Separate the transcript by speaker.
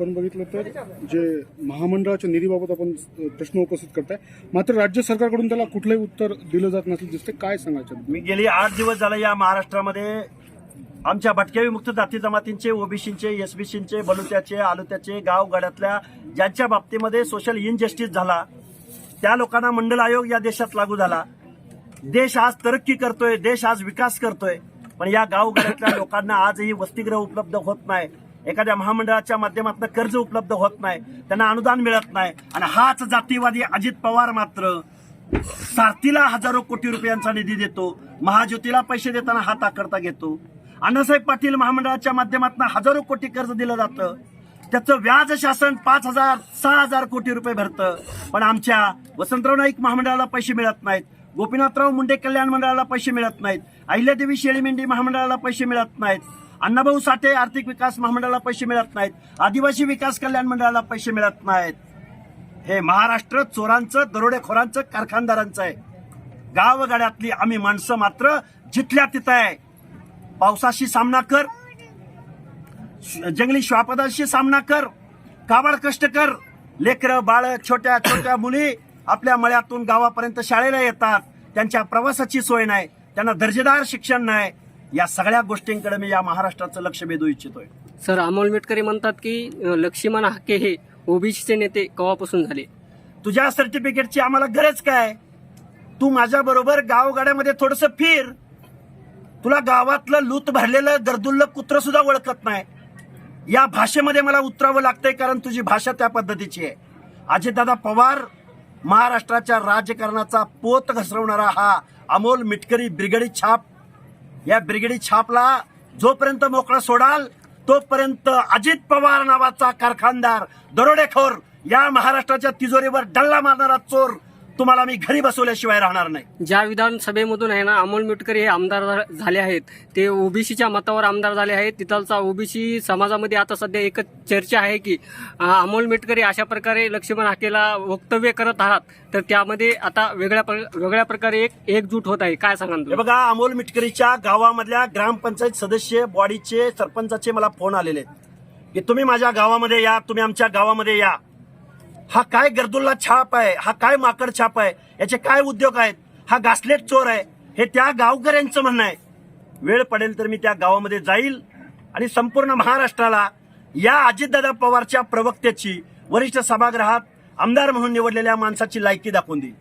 Speaker 1: आपण बघितलं तर जे महामंडळाच्या निधीबाबत आपण प्रश्न उपस्थित करताय मात्र राज्य सरकारकडून त्याला कुठलंही उत्तर दिलं जात नसलं दिसते काय सांगायचं
Speaker 2: मी गेली आठ दिवस झाला या महाराष्ट्रामध्ये आमच्या भटक्या विमुक्त जाती जमातींचे ओबीसींचे एसबीसींचे बलुत्याचे आलुत्याचे गावगाड्यातल्या ज्यांच्या बाबतीमध्ये सोशल इनजस्टिस झाला त्या लोकांना मंडल आयोग या देशात लागू झाला. देश आज तरक्की करतोय देश आज विकास करतोय पण या गावगाड्यातल्या लोकांना आजही वसतिगृह उपलब्ध होत नाही. एखाद्या महामंडळाच्या माध्यमातून कर्ज उपलब्ध होत नाही त्यांना अनुदान मिळत नाही आणि हाच जातीवादी अजित पवार मात्र सारथीला हजारो कोटी रुपयांचा निधी देतो महाज्योतीला पैसे देताना हात आकडता घेतो. अण्णासाहेब पाटील महामंडळाच्या माध्यमातून हजारो कोटी कर्ज दिलं जातं. त्याचं व्याज शासन पाच हजार सहा हजार कोटी रुपये भरतं. पण आमच्या वसंतराव नाईक महामंडळाला पैसे मिळत नाहीत. गोपीनाथराव मुंडे कल्याण मंडळाला पैसे मिळत नाहीत. अहिल्यादेवी शेळी मेंढी महामंडळाला पैसे मिळत नाहीत. अण्णाभाऊ साठे आर्थिक विकास महामंडळाला पैसे मिळत नाहीत. आदिवासी विकास कल्याण मंडळाला पैसे मिळत नाहीत. हे महाराष्ट्र चोरांचं दरोडेखोरांचं कारखानदारांचं आहे. गावगाड्यातली आम्ही माणसं मात्र जिथल्या तिथं आहे. पावसाशी सामना कर. श- जंगली श्वापदाशी सामना कर. काबाड कष्ट कर. लेकरं बाळ छोट्या छोट्या मुली आपल्या मळ्यातून गावापर्यंत शाळेला येतात. त्यांच्या प्रवासाची सोय नाही. त्यांना दर्जेदार शिक्षण नाही. या सगळ्या गोष्टींकडे मी या महाराष्ट्राचं लक्ष वेधू इच्छितोय.
Speaker 3: सर अमोल मेटकरी म्हणतात की लक्ष्मण हाके हे ओबीसीचे नेते केव्हापासून झाले?
Speaker 2: तुझ्या सर्टिफिकेटची आम्हाला गरज काय? तू माझ्या बरोबर गावगाड्यामध्ये थोडस फिर. तुला गावातलं लूत भरलेलं गर्दुल्ल कुत्र सुद्धा ओळखत नाही. या भाषेमध्ये मला उतरावं लागतंय कारण तुझी भाषा त्या पद्धतीची आहे. अजितदादा पवार महाराष्ट्राच्या राजकारणाचा पोत घसरवणारा हा अमोल मिटकरी ब्रिगेडी छाप. या ब्रिगेडी छापला जोपर्यंत मोकळा सोडाल तोपर्यंत अजित पवार नावाचा कारखानदार दरोडेखोर या महाराष्ट्राच्या तिजोरीवर डल्ला मारणारा चोर तुम्हाला मी घरी बसवल्याशिवाय राहणार नाही.
Speaker 3: ज्या विधानसभेमधून आहे ना अमोल मेटकरी हे आमदार झाले आहेत ते ओबीसीच्या मतावर आमदार झाले आहेत. तिथलचा ओबीसी समाजामध्ये आता सध्या एकच चर्चा आहे की अमोल मेटकरी अशा प्रकारे लक्ष्मण हाकेला वक्तव्य करत आहात तर त्यामध्ये आता वेगळ्या वेगळ्या प्रकारे एक एकजूट होत आहे. काय सांगा
Speaker 2: हे बघा अमोल मिटकरीच्या गावामधल्या ग्रामपंचायत सदस्य बॉडीचे सरपंचाचे मला फोन आलेले आहेत. की तुम्ही माझ्या गावामध्ये या तुम्ही आमच्या गावामध्ये या. हा काय गर्दुल्ला छाप आहे? हा काय माकड छाप आहे? याचे काय उद्योग आहेत? हा गासलेट चोर आहे? हे त्या गावकऱ्यांचं म्हणणं आहे. वेळ पडेल तर मी त्या गावामध्ये जाईल आणि संपूर्ण महाराष्ट्राला या अजितदादा पवारच्या प्रवक्त्याची वरिष्ठ सभागृहात आमदार म्हणून निवडलेल्या माणसाची लायकी दाखवून देईल